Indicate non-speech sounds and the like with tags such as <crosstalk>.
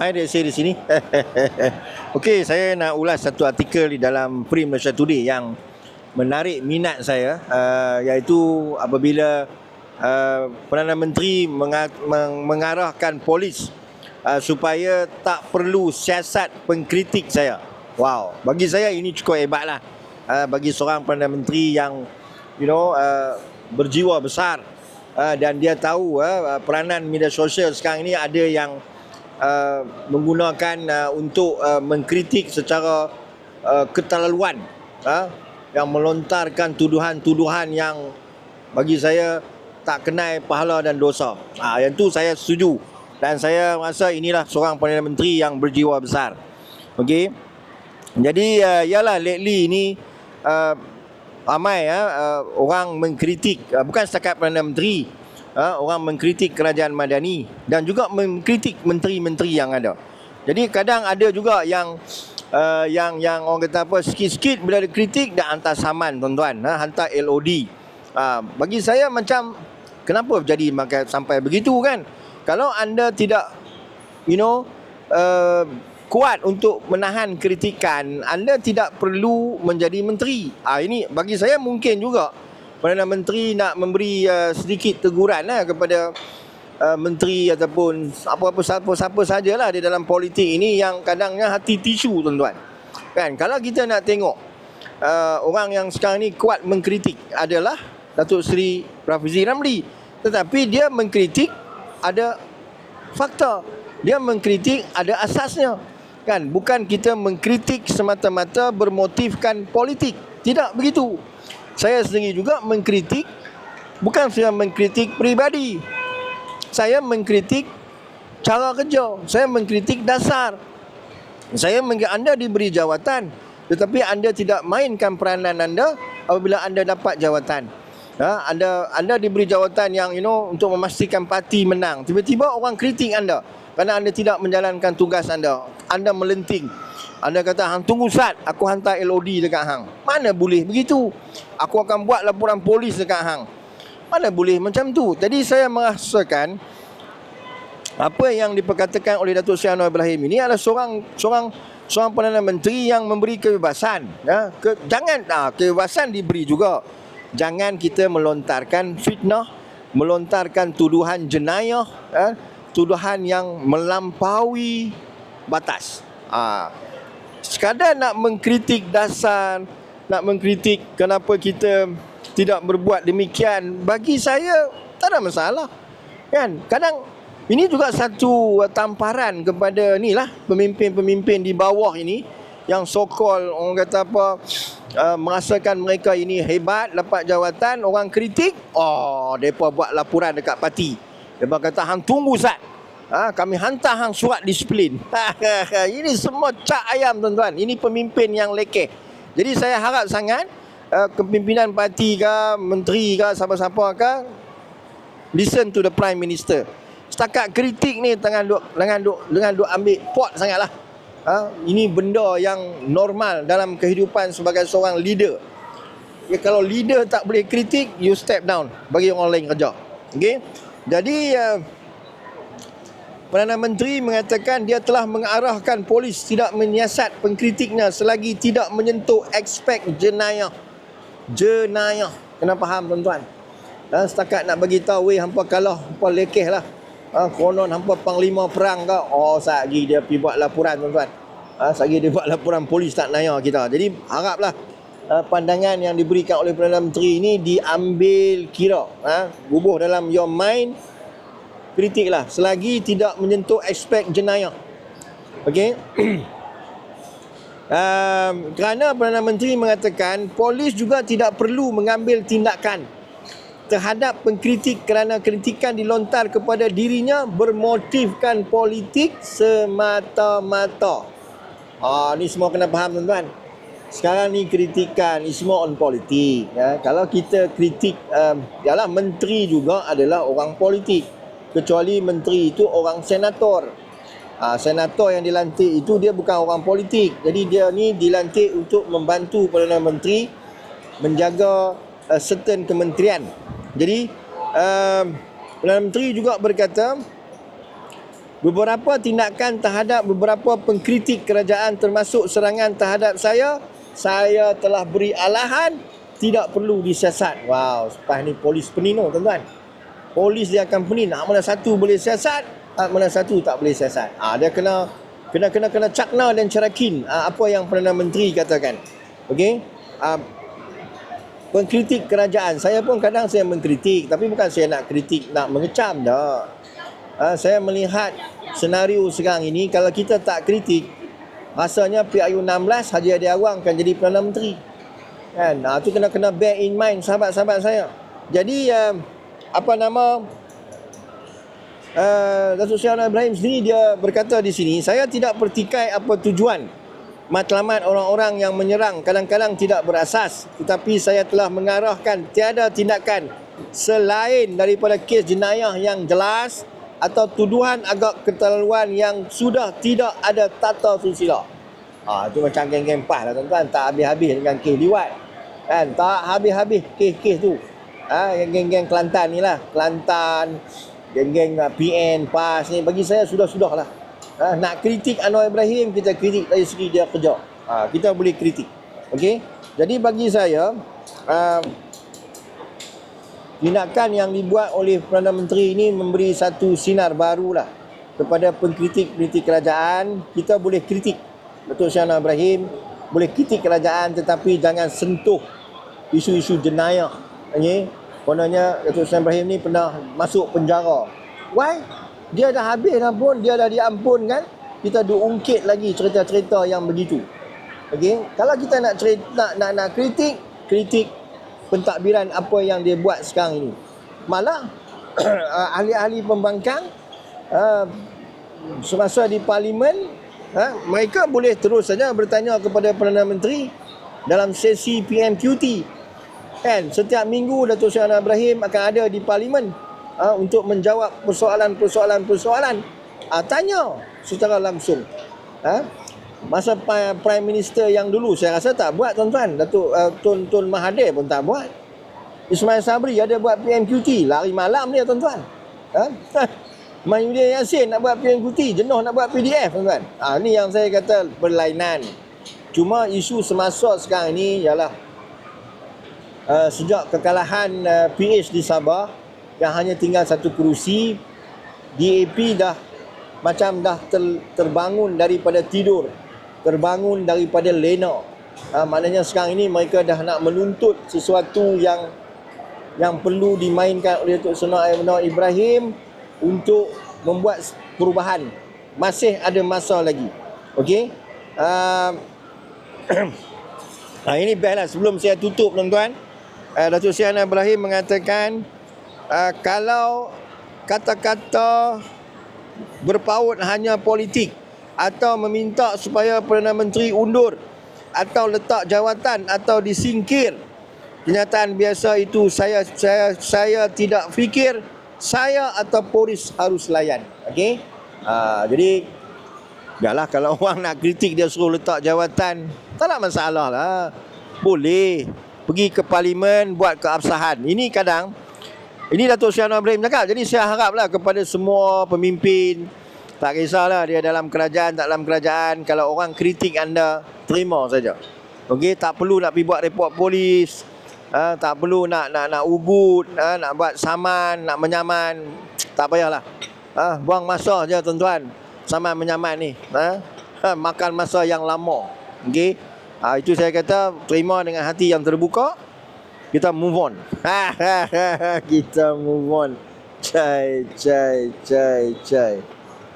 Hai dia saya di sini. <laughs> Okey, saya nak ulas satu artikel di dalam Free Malaysia Today yang menarik minat saya uh, iaitu apabila uh, Perdana Menteri menga- meng- mengarahkan polis uh, supaya tak perlu siasat pengkritik saya. Wow, bagi saya ini cukup hebatlah. Uh, bagi seorang Perdana Menteri yang you know uh, berjiwa besar uh, dan dia tahu uh, peranan media sosial sekarang ini ada yang uh, menggunakan uh, untuk uh, mengkritik secara uh, keterlaluan uh, yang melontarkan tuduhan-tuduhan yang bagi saya tak kenal pahala dan dosa. Ah yang tu saya setuju dan saya rasa inilah seorang Perdana Menteri yang berjiwa besar. Okey. Jadi uh, yalah lately ni uh, ramai uh, uh, orang mengkritik uh, bukan setakat Perdana Menteri uh, orang mengkritik kerajaan madani dan juga mengkritik menteri-menteri yang ada. Jadi kadang ada juga yang uh, yang yang orang kata apa sikit-sikit bila ada kritik dah hantar saman tuan-tuan, ha, hantar LOD. Uh, bagi saya macam kenapa jadi sampai begitu kan? Kalau anda tidak you know uh, kuat untuk menahan kritikan, anda tidak perlu menjadi menteri. Ah ini bagi saya mungkin juga Perdana Menteri nak memberi uh, sedikit teguran lah kepada uh, menteri ataupun apa-apa siapa-siapa sajalah di dalam politik ini yang kadangnya hati tisu tuan-tuan. Kan kalau kita nak tengok uh, orang yang sekarang ni kuat mengkritik adalah Datuk Seri Rafizi Ramli. Tetapi dia mengkritik ada fakta. Dia mengkritik ada asasnya. Kan bukan kita mengkritik semata-mata bermotifkan politik. Tidak begitu. Saya sendiri juga mengkritik bukan saya mengkritik peribadi. Saya mengkritik cara kerja. Saya mengkritik dasar. Saya meng- anda diberi jawatan tetapi anda tidak mainkan peranan anda apabila anda dapat jawatan. Ha, anda anda diberi jawatan yang you know untuk memastikan parti menang. Tiba-tiba orang kritik anda kerana anda tidak menjalankan tugas anda. Anda melenting. Anda kata hang tunggu sat, aku hantar LOD dekat hang. Mana boleh begitu? Aku akan buat laporan polis dekat hang. Mana boleh macam tu? Jadi saya merasakan apa yang diperkatakan oleh Datuk Seri Anwar Ibrahim ini adalah seorang seorang seorang Perdana Menteri yang memberi kebebasan ya ke, jangan ah, kebebasan diberi juga jangan kita melontarkan fitnah melontarkan tuduhan jenayah ya, tuduhan yang melampaui batas ah sekadar nak mengkritik dasar nak mengkritik kenapa kita tidak berbuat demikian bagi saya tak ada masalah. Kan? Kadang ini juga satu tamparan kepada ni lah pemimpin-pemimpin di bawah ini yang sokol orang kata apa uh, merasakan mereka ini hebat dapat jawatan orang kritik oh depa buat laporan dekat parti. Depa kata hang tunggu sat ha, kami hantar hang surat disiplin <laughs> ini semua cak ayam tuan-tuan ini pemimpin yang lekeh jadi saya harap sangat uh, kepimpinan parti ke menteri ke siapa-siapa ke listen to the prime minister setakat kritik ni dengan duk dengan duk dengan duk ambil pot sangatlah. Ha, ini benda yang normal dalam kehidupan sebagai seorang leader. Ya, kalau leader tak boleh kritik, you step down bagi orang lain kerja. Okey. Jadi uh, Perdana Menteri mengatakan dia telah mengarahkan polis tidak menyiasat pengkritiknya selagi tidak menyentuh aspek jenayah. Jenayah. Kena faham tuan-tuan. Ha, setakat nak bagi tahu weh hampa kalah, hampa lekeh lah. Ha, konon hampa panglima perang ke? Oh, sagi dia pergi buat laporan tuan-tuan. Ha, sagi dia buat laporan polis tak naya kita. Jadi haraplah uh, pandangan yang diberikan oleh Perdana Menteri ini diambil kira. Ha, bubuh dalam your mind kritiklah selagi tidak menyentuh aspek jenayah. Okey. <clears throat> um, kerana Perdana Menteri mengatakan polis juga tidak perlu mengambil tindakan terhadap pengkritik kerana kritikan dilontar kepada dirinya bermotifkan politik semata-mata. Ah ni semua kena faham tuan-tuan. Sekarang ni kritikan ni semua on politik ya. Kalau kita kritik um, yalah menteri juga adalah orang politik. Kecuali menteri itu orang senator. Ah senator yang dilantik itu dia bukan orang politik. Jadi dia ni dilantik untuk membantu Perdana Menteri menjaga uh, certain kementerian. Jadi um, Perdana Menteri juga berkata beberapa tindakan terhadap beberapa pengkritik kerajaan termasuk serangan terhadap saya, saya telah beri arahan tidak perlu disiasat. Wow, lepas ni polis penino tuan-tuan. Polis dia akan penin. Nak mana satu boleh siasat, nak mana satu tak boleh siasat. Ah dia kena kena kena kena cakna dan cerakin ah, apa yang Perdana Menteri katakan. Okey? Ah, pengkritik kerajaan. Saya pun kadang saya mengkritik tapi bukan saya nak kritik nak mengecam dah. Ha, saya melihat senario sekarang ini kalau kita tak kritik rasanya PIU16 Haji Adi Awang akan jadi Perdana Menteri. Kan? Ha, tu kena kena bear in mind sahabat-sahabat saya. Jadi uh, apa nama uh, Datuk Seri Ibrahim sendiri dia berkata di sini saya tidak pertikai apa tujuan matlamat orang-orang yang menyerang kadang-kadang tidak berasas tetapi saya telah mengarahkan tiada tindakan selain daripada kes jenayah yang jelas atau tuduhan agak keterlaluan yang sudah tidak ada tata susila. Ha, itu macam geng-geng PAS lah tuan-tuan. Tak habis-habis dengan kes liwat. Kan? Tak habis-habis kes-kes tu. Ha, yang geng-geng Kelantan ni lah. Kelantan, geng-geng uh, PN, PAS ni. Bagi saya sudah-sudah lah. Ha, nak kritik Anwar Ibrahim, kita kritik dari segi dia kerja. Ha, kita boleh kritik. Okey? Jadi bagi saya, uh, tindakan yang dibuat oleh Perdana Menteri ini memberi satu sinar barulah kepada pengkritik-kritik kerajaan. Kita boleh kritik Datuk Syahna Ibrahim, boleh kritik kerajaan tetapi jangan sentuh isu-isu jenayah. Okay? Kononnya Datuk Syahna Ibrahim ni pernah masuk penjara. Why? Dia dah habis dah pun, dia dah diampunkan. Kita diungkit lagi cerita-cerita yang begitu. Okay? Kalau kita nak cerita, nak, nak, nak kritik, kritik pentadbiran apa yang dia buat sekarang ini. Malah <clears throat> ahli-ahli pembangkang uh, semasa di parlimen uh, mereka boleh terus saja bertanya kepada Perdana Menteri dalam sesi PMQT. Kan setiap minggu Datuk Seri Ibrahim akan ada di parlimen uh, untuk menjawab persoalan-persoalan-persoalan. Uh, tanya secara langsung. Uh, Masa Prime Minister yang dulu saya rasa tak buat tuan-tuan. Datuk uh, Tun Tun Mahathir pun tak buat. Ismail Sabri ada buat PMQT. Lari malam dia tuan-tuan. Ha? <laughs> Mahyudin Yassin nak buat PMQT. Jenuh nak buat PDF tuan-tuan. Ha, ni yang saya kata berlainan. Cuma isu semasa sekarang ini ialah uh, sejak kekalahan uh, PH di Sabah yang hanya tinggal satu kerusi DAP dah macam dah ter, terbangun daripada tidur terbangun daripada lena. Ha, maknanya sekarang ini mereka dah nak menuntut sesuatu yang yang perlu dimainkan oleh Datuk Seri Anwar Ibrahim untuk membuat perubahan. Masih ada masa lagi. Okey. Uh, ha, <clears throat> ini best lah sebelum saya tutup tuan-tuan. Uh, Datuk Seri Anwar Ibrahim mengatakan uh, kalau kata-kata berpaut hanya politik atau meminta supaya Perdana Menteri undur atau letak jawatan atau disingkir kenyataan biasa itu saya saya saya tidak fikir saya atau polis harus layan. Okey? Ha, jadi Yalah kalau <laughs> orang nak kritik dia suruh letak jawatan Tak ada masalah lah. Boleh Pergi ke parlimen buat keabsahan Ini kadang Ini Datuk Anwar Ibrahim cakap Jadi saya haraplah kepada semua pemimpin tak kisahlah dia dalam kerajaan, tak dalam kerajaan. Kalau orang kritik anda, terima saja. Okey, tak perlu nak pergi buat report polis. Ha, tak perlu nak nak nak ugut, ha, nak buat saman, nak menyaman. Tak payahlah. Ha, buang masa je tuan-tuan. Saman menyaman ni. Ha, ha, makan masa yang lama. Okey. Ha, itu saya kata terima dengan hati yang terbuka. Kita move on. <laughs> Kita move on. Cai, cai, cai, cai.